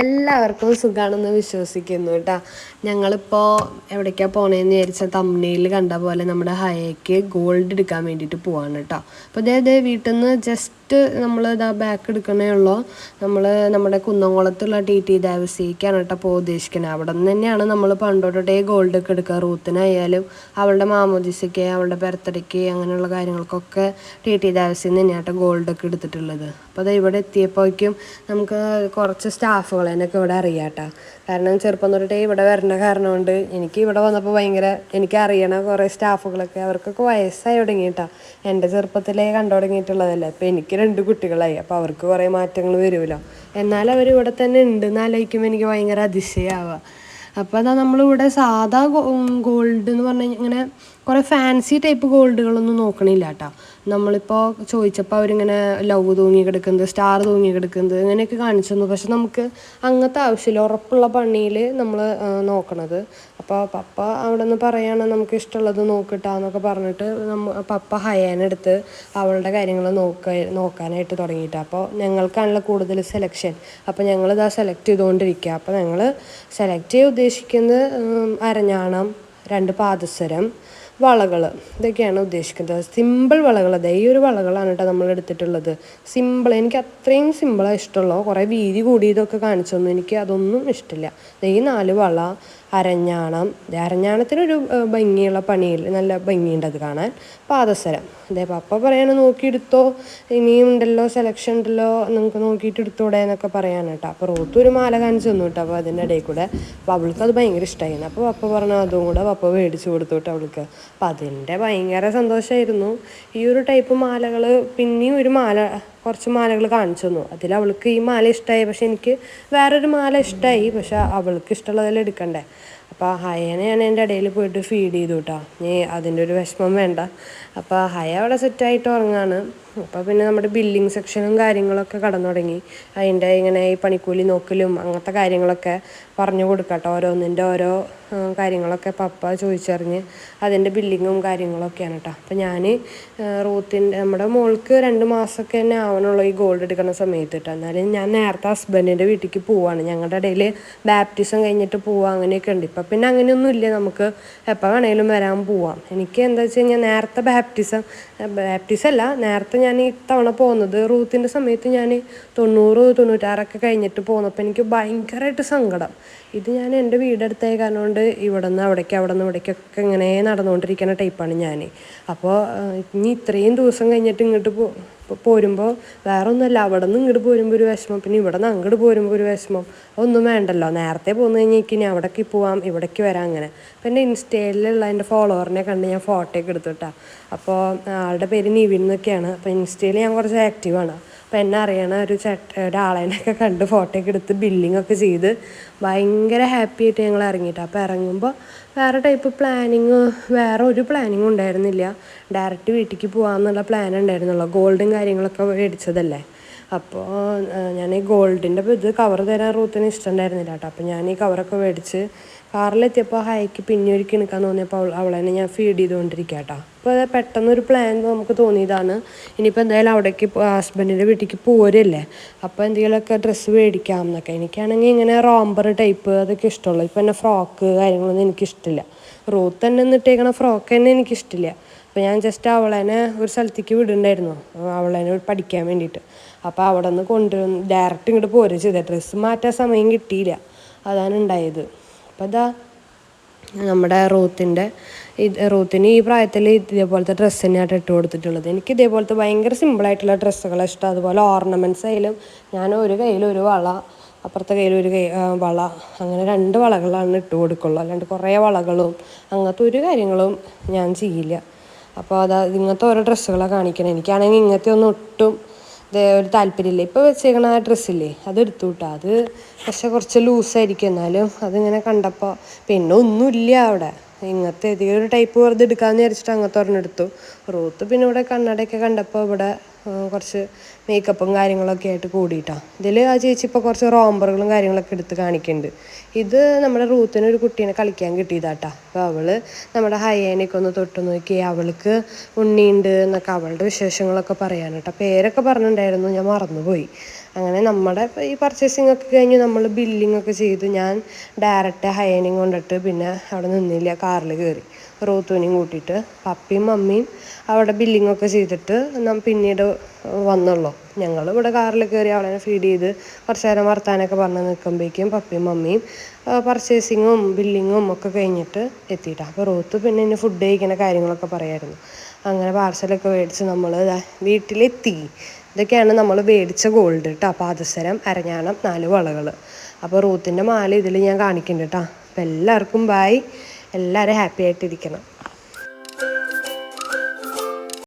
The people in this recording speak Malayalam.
എല്ലാവർക്കും സുഖമാണെന്ന് വിശ്വസിക്കുന്നു കേട്ടോ. ഞങ്ങളിപ്പോൾ എവിടേക്കാണ് പോണേന്ന് വിചാരിച്ച തമ്മനയിൽ കണ്ട പോലെ നമ്മുടെ ഹയക്ക് ഗോൾഡ് എടുക്കാൻ വേണ്ടിയിട്ട് പോവാണ് കേട്ടോ. അപ്പോൾ ഇതേ ഇതേ വീട്ടിൽ നിന്ന് ജസ്റ്റ് നമ്മൾ ഇതാ ബാക്ക് എടുക്കണേ ഉള്ളൂ. നമ്മൾ നമ്മുടെ കുന്നംകുളത്തുള്ള ടി ടി ദേവസിക്കാണ് കേട്ടോ ഇപ്പോൾ ഉദ്ദേശിക്കുന്നത് അവിടെ നിന്ന് തന്നെയാണ് നമ്മൾ പണ്ടോട്ടേ ഗോൾഡ് ഒക്കെ എടുക്കുക. റൂത്തിനായാലും അവളുടെ മാമോദിസയ്ക്ക് അവളുടെ ബർത്ത്ഡേക്ക് അങ്ങനെയുള്ള കാര്യങ്ങൾക്കൊക്കെ ടി ടി ദേവസിൽ നിന്ന് തന്നെയാട്ടോ ഗോൾഡ് ഒക്കെ എടുത്തിട്ടുള്ളത്. അപ്പോൾ അത് ഇവിടെ എത്തിയപ്പോഴേക്കും നമുക്ക് കുറച്ച് സ്റ്റാഫുകളെന്നൊക്കെ ഇവിടെ അറിയാം കേട്ടോ കാരണം ചെറുപ്പം തൊട്ടിട്ടേ ഇവിടെ വരണ കാരണം കൊണ്ട് എനിക്ക് ഇവിടെ വന്നപ്പോൾ ഭയങ്കര എനിക്ക് അറിയണ കുറേ സ്റ്റാഫുകളൊക്കെ അവർക്കൊക്കെ വയസ്സായി തുടങ്ങിയിട്ടാ. എന്റെ ചെറുപ്പത്തിലേ കണ്ടു തുടങ്ങിയിട്ടുള്ളതല്ലേ. അപ്പോൾ എനിക്ക് രണ്ട് കുട്ടികളായി. അപ്പോൾ അവർക്ക് കുറേ മാറ്റങ്ങൾ വരുമല്ലോ. എന്നാൽ അവർ ഇവിടെ തന്നെ ഉണ്ട് എന്നാലോചിക്കുമ്പോൾ എനിക്ക് ഭയങ്കര അതിശയമാവുക അപ്പോൾ അതാ നമ്മളിവിടെ സാധാ ഗോൾഡ് എന്ന് പറഞ്ഞു കഴിഞ്ഞാൽ ഇങ്ങനെ കുറേ ഫാൻസി ടൈപ്പ് ഗോൾഡുകളൊന്നും നോക്കണില്ല കേട്ടോ നമ്മളിപ്പോൾ ചോദിച്ചപ്പോൾ അവരിങ്ങനെ ലവ് തൂങ്ങി കിടക്കുന്നത് സ്റ്റാർ തൂങ്ങി കിടക്കുന്നത് ഇങ്ങനെയൊക്കെ കാണിച്ചു തന്നു പക്ഷെ നമുക്ക് അങ്ങനത്തെ ആവശ്യമില്ല. ഉറപ്പുള്ള പണിയിൽ നമ്മൾ നോക്കണത്. അപ്പോൾ പപ്പ അവിടെ നിന്ന് പറയുകയാണ് നമുക്ക് ഇഷ്ടമുള്ളത് നോക്കിട്ടാന്നൊക്കെ പറഞ്ഞിട്ട് നമ്മ പപ്പ ഹയാനെടുത്ത് അവളുടെ കാര്യങ്ങൾ നോക്ക നോക്കാനായിട്ട് തുടങ്ങിയിട്ട്. അപ്പോൾ ഞങ്ങൾക്കാണല്ലോ കൂടുതൽ സെലക്ഷൻ അപ്പോൾ ഞങ്ങളിതാ സെലക്ട് ചെയ്തുകൊണ്ടിരിക്കുക അപ്പോൾ ഞങ്ങൾ സെലക്ട് ചെയ്യാൻ ഉദ്ദേശിക്കുന്നത് അരഞ്ഞാണം രണ്ട് പാദസരം വളകൾ ഇതൊക്കെയാണ് ഉദ്ദേശിക്കുന്നത്. സിമ്പിൾ വളകൾ അതെ ഈ ഒരു വളകളാണ് കേട്ടോ നമ്മൾ എടുത്തിട്ടുള്ളത്. സിമ്പിൾ എനിക്ക് അത്രയും സിമ്പിളാണ് ഇഷ്ടമുള്ളൂ. കുറേ വീതി കൂടിയതൊക്കെ കാണിച്ചു തന്നു എനിക്ക് അതൊന്നും ഇഷ്ടമില്ല. ഈ നാല് വള അരഞ്ഞാണം. അരഞ്ഞാണത്തിനൊരു ഭംഗിയുള്ള പണിയിൽ നല്ല ഭംഗിയുണ്ട് അത് കാണാൻ. പാദസരം. അതേ പപ്പ പറയാണ് നോക്കിയെടുത്തോ. ഇനിയും ഉണ്ടല്ലോ സെലക്ഷൻ ഉണ്ടല്ലോ നിങ്ങൾക്ക് നോക്കിയിട്ട് എടുത്തൂടെ എന്നൊക്കെ പറയാൻ കേട്ടോ. അപ്പോൾ റോത്ത് ഒരു മാല കാണിച്ചു തന്നു കേട്ടോ അപ്പോൾ അതിന്റെ ഇടയിൽ കൂടെ. അപ്പോൾ അവൾക്ക് അത് ഭയങ്കര ഇഷ്ടമായിരുന്നു അപ്പോൾ പപ്പ പറഞ്ഞു അതും കൂടെ പപ്പ മേടിച്ചു കൊടുത്തു കേട്ടോ അവൾക്ക്. അപ്പം അതിന്റെ ഭയങ്കര സന്തോഷമായിരുന്നു ഈ ഒരു ടൈപ്പ് മാലകൾ പിന്നെയും ഒരു മാല കുറച്ച് മാലകൾ കാണിച്ചു തന്നു. അതിൽ അവൾക്ക് ഈ മാല ഇഷ്ടമായി പക്ഷെ എനിക്ക് വേറൊരു മാല ഇഷ്ടമായി പക്ഷെ അവൾക്ക് ഇഷ്ടമുള്ളതിൽ എടുക്കണ്ടേ. അപ്പോൾ ഹയനെ ഞാൻ എന്റെ ഇടയിൽ പോയിട്ട് ഫീഡ് ചെയ്തു കേട്ടോ നീ അതിന്റെ ഒരു വിഷമം വേണ്ട. അപ്പോൾ ഹയ അവിടെ സെറ്റായിട്ട് ഉറങ്ങാണ്. അപ്പോൾ പിന്നെ നമ്മുടെ ബില്ലിംഗ് സെക്ഷനും കാര്യങ്ങളൊക്കെ കടന്നു തുടങ്ങി. അതിന്റെ ഇങ്ങനെ ഈ പണിക്കൂലി നോക്കലും അങ്ങനത്തെ കാര്യങ്ങളൊക്കെ പറഞ്ഞു കൊടുക്കട്ടോ ഓരോന്നിന്റെ ഓരോ കാര്യങ്ങളൊക്കെ പപ്പ ചോദിച്ചറിഞ്ഞ് അതിന്റെ ബില്ലിങ്ങും കാര്യങ്ങളൊക്കെയാണ് കേട്ടോ അപ്പം ഞാൻ റൂത്തിന്റെ നമ്മുടെ മോൾക്ക് രണ്ട് മാസമൊക്കെ തന്നെ ആവണുള്ളൂ ഈ ഗോൾഡ് എടുക്കുന്ന സമയത്ത് കേട്ടോ എന്നാലും ഞാൻ നേരത്തെ ഹസ്ബൻഡിന്റെ വീട്ടിലേക്ക് പോവാണ്. ഞങ്ങളുടെ ഇടയിൽ ബാപ്റ്റിസം കഴിഞ്ഞിട്ട് പോവാം അങ്ങനെയൊക്കെ ഉണ്ട്. ഇപ്പം പിന്നെ അങ്ങനെയൊന്നും ഇല്ല. നമുക്ക് എപ്പോൾ വേണേലും വരാൻ പോവാം. എനിക്ക് എന്താ വെച്ച് കഴിഞ്ഞാൽ നേരത്തെ ബാപ്റ്റിസം ബാപ്റ്റിസം അല്ല നേരത്തെ ഞാൻ ഇത്തവണ പോകുന്നത് റൂത്തിന്റെ സമയത്ത് ഞാൻ തൊണ്ണൂറ് തൊണ്ണൂറ്റാറൊക്കെ കഴിഞ്ഞിട്ട് പോകുന്നപ്പോൾ എനിക്ക് ഭയങ്കരമായിട്ട് സങ്കടം. ഇത് ഞാൻ എന്റെ വീടെടുത്തേ കാരണം കൊണ്ട് ഇവിടെ നിന്ന് അവിടേക്ക് അവിടെ നിന്ന് ഇവിടേക്കൊക്കെ ഇങ്ങനെ നടന്നുകൊണ്ടിരിക്കുന്ന ടൈപ്പാണ് ഞാൻ അപ്പോൾ ഇനി ഇത്രയും ദിവസം കഴിഞ്ഞിട്ട് ഇങ്ങോട്ട് പോ പോരുമ്പോൾ വേറെ ഒന്നുമല്ല അവിടെ നിന്ന് ഇങ്ങോട്ട് പോരുമ്പോൾ ഒരു വിഷമം പിന്നെ ഇവിടെ നിന്ന് അങ്ങോട്ട് പോരുമ്പോൾ ഒരു വിഷമം. ഒന്നും വേണ്ടല്ലോ. നേരത്തെ പോന്നു കഴിഞ്ഞാൽ ഇനി അവിടേക്ക് പോവാം ഇവിടേക്ക് വരാം അങ്ങനെ. അപ്പം എന്റെ ഇൻസ്റ്റയിലുള്ള എന്റെ ഫോളോവറിനെ കണ്ട് ഞാൻ ഫോട്ടോ ഒക്കെ എടുത്തുട്ടാ അപ്പോൾ ആളുടെ പേര് നിവിൻ എന്നൊക്കെയാണ്. അപ്പോൾ ഇൻസ്റ്റയിൽ ഞാൻ കുറച്ച് ആക്റ്റീവാണ് അപ്പോൾ എന്നെ അറിയണ ഒരു ചേട്ട ഒരാളേനൊക്കെ കണ്ട് ഫോട്ടോ ഒക്കെ എടുത്ത് ബില്ലിംഗ് ഒക്കെ ചെയ്ത് ഭയങ്കര ഹാപ്പി ആയിട്ട് ഞങ്ങൾ ഇറങ്ങിയിട്ട് അപ്പോൾ ഇറങ്ങുമ്പോൾ വേറെ ടൈപ്പ് പ്ലാനിങ് വേറെ ഒരു പ്ലാനിങ്ങും ഉണ്ടായിരുന്നില്ല. ഡയറക്റ്റ് വീട്ടിലേക്ക് പോകാമെന്നുള്ള പ്ലാൻ ഉണ്ടായിരുന്നുള്ളൂ. ഗോൾഡും കാര്യങ്ങളൊക്കെ മേടിച്ചതല്ലേ. അപ്പോൾ ഞാൻ ഈ ഗോൾഡിന്റെ ഇത് കവർ തരാൻ റൂത്തിന് ഇഷ്ടമുണ്ടായിരുന്നില്ല കേട്ടോ അപ്പോൾ ഞാൻ ഈ കവറൊക്കെ മേടിച്ച് കാറിലെത്തിയപ്പോൾ ഹൈക്ക് പിന്നെ ഒരുക്കി നിൽക്കാൻ തോന്നിയപ്പോൾ അവൾ അവളെന്നെ ഞാൻ ഫീഡ് ചെയ്തുകൊണ്ടിരിക്കുക അപ്പോൾ അത് പെട്ടെന്നൊരു പ്ലാൻ നമുക്ക് തോന്നിയതാണ്. ഇനിയിപ്പോൾ എന്തായാലും അവിടേക്ക് ഹസ്ബൻഡിന്റെ വീട്ടിലേക്ക് പോരല്ലേ? അപ്പോൾ എന്തെങ്കിലുമൊക്കെ ഡ്രസ്സ് മേടിക്കാം എന്നൊക്കെ എനിക്കാണെങ്കിൽ ഇങ്ങനെ റോംബർ ടൈപ്പ് അതൊക്കെ ഇഷ്ടമുള്ളൂ. ഇപ്പോൾ എന്നെ ഫ്രോക്ക് കാര്യങ്ങളൊന്നും എനിക്കിഷ്ടമില്ല റൂത്ത് തന്നെ നിന്നിട്ടേക്കണ ഫ്രോക്ക് തന്നെ എനിക്കിഷ്ടമില്ല അപ്പോൾ ഞാൻ ജസ്റ്റ് അവളെന്നെ ഒരു സ്ഥലത്തേക്ക് വിടുന്നുണ്ടായിരുന്നു അവളെന്നെ പഠിക്കാൻ വേണ്ടിയിട്ട്. അപ്പോൾ അവിടെ നിന്ന് കൊണ്ടുവന്ന് ഡയറക്റ്റ് ഇങ്ങോട്ട് പോരുക ചെയ്തത് ഡ്രസ്സ് മാറ്റാൻ സമയം കിട്ടിയില്ല. അതാണ് ഉണ്ടായത്. അപ്പോൾ അതാ നമ്മുടെ റൂത്തിന്റെ ഇത് റൂത്തിന് ഈ പ്രായത്തിൽ ഇതേപോലത്തെ ഡ്രസ്സ് തന്നെയാണ് ഇട്ട് കൊടുത്തിട്ടുള്ളത്. എനിക്ക് ഇതേപോലത്തെ ഭയങ്കര സിമ്പിളായിട്ടുള്ള ഡ്രസ്സുകളെ ഇഷ്ടം. അതുപോലെ ഓർണമെന്റ്സ് ആയാലും ഞാൻ ഒരു കയ്യിൽ ഒരു വള അപ്പുറത്തെ കയ്യിൽ ഒരു കൈ വള അങ്ങനെ രണ്ട് വളകളാണ് ഇട്ട് കൊടുക്കുള്ളൂ. അല്ലാണ്ട് കുറേ വളകളും അങ്ങനത്തെ ഒരു കാര്യങ്ങളും ഞാൻ ചെയ്യില്ല. അപ്പോൾ അതാ ഇങ്ങനത്തെ ഓരോ ഡ്രസ്സുകളാണ് കാണിക്കണം. എനിക്കാണെങ്കിൽ ഇങ്ങനത്തെ ഒന്നും ഒട്ടും ഒരു താല്പര്യമില്ല? ഇപ്പോൾ വെച്ചേക്കണ ആ ഡ്രസ്സില്ലേ അതെടുത്തു കിട്ടാ അത് പക്ഷെ കുറച്ച് ലൂസായിരിക്കും എന്നാലും അതിങ്ങനെ കണ്ടപ്പോൾ പിന്നെ ഒന്നുമില്ല അവിടെ. ഇങ്ങനത്തെ ഏതെങ്കിലും ഒരു ടൈപ്പ് വെറുതെ എടുക്കാമെന്ന് വിചാരിച്ചിട്ട് അങ്ങനത്തെ ഒരെണ്ണം എടുത്തു റൂത്ത് പിന്നെ ഇവിടെ കണ്ണടയൊക്കെ കണ്ടപ്പോൾ ഇവിടെ കുറച്ച് മേക്കപ്പും കാര്യങ്ങളൊക്കെ ആയിട്ട് കൂടിയിട്ടാണ് ഇതിൽ ആ ചേച്ചി ഇപ്പോൾ കുറച്ച് റോംബറുകളും കാര്യങ്ങളൊക്കെ എടുത്ത് കാണിക്കുന്നുണ്ട് ഇത് നമ്മുടെ റൂത്തിന് ഒരു കുട്ടീനെ കളിക്കാൻ കിട്ടിയതാട്ടാ. അപ്പോൾ അവൾ നമ്മുടെ ഹയേനെയൊക്കെ ഒന്ന് തൊട്ട് നോക്കി അവൾക്ക് ഉണ്ണിയുണ്ട് എന്നൊക്കെ അവളുടെ വിശേഷങ്ങളൊക്കെ പറയാനട്ടോ. പേരൊക്കെ പറഞ്ഞിട്ടുണ്ടായിരുന്നു ഞാൻ മറന്നുപോയി. അങ്ങനെ നമ്മുടെ ഈ പർച്ചേസിംഗ് ഒക്കെ കഴിഞ്ഞ് നമ്മൾ ബില്ലിംഗ് ഒക്കെ ചെയ്തു ഞാൻ ഡയറക്റ്റ് ഹയനിങ് കൊണ്ടിട്ട് പിന്നെ അവിടെ നിന്നില്ല കാറിൽ കയറി റോത്തുവിനെയും കൂട്ടിയിട്ട് പപ്പിയും മമ്മിയും അവിടെ ബില്ലിങ്ങൊക്കെ ചെയ്തിട്ട് നാം പിന്നീട് വന്നുള്ളൂ. ഞങ്ങൾ ഇവിടെ കാറിൽ കയറി അവളെ ഫീഡ് ചെയ്ത് കുറച്ച് നേരം വർത്താനൊക്കെ പറഞ്ഞ് നിൽക്കുമ്പോഴേക്കും പപ്പിയും മമ്മിയും പർച്ചേസിങ്ങും ബില്ലിങ്ങും ഒക്കെ കഴിഞ്ഞിട്ട് എത്തിയിട്ട്. അപ്പോൾ റോത്ത് പിന്നെ ഇനി ഫുഡ് കഴിക്കുന്ന കാര്യങ്ങളൊക്കെ പറയായിരുന്നു. അങ്ങനെ പാർസലൊക്കെ മേടിച്ച് നമ്മൾ വീട്ടിലെത്തി. ഇതൊക്കെയാണ് നമ്മൾ മേടിച്ച ഗോൾഡ് കേട്ടോ പാദസരം അരഞ്ഞാണം നാല് വളകൾ അപ്പോൾ റൂത്തിന്റെ മാല ഇതിൽ ഞാൻ കാണിക്കുന്നുണ്ട് കേട്ടോ അപ്പോൾ എല്ലാവർക്കും ബായ് എല്ലാവരും ഹാപ്പി ആയിട്ടിരിക്കണം.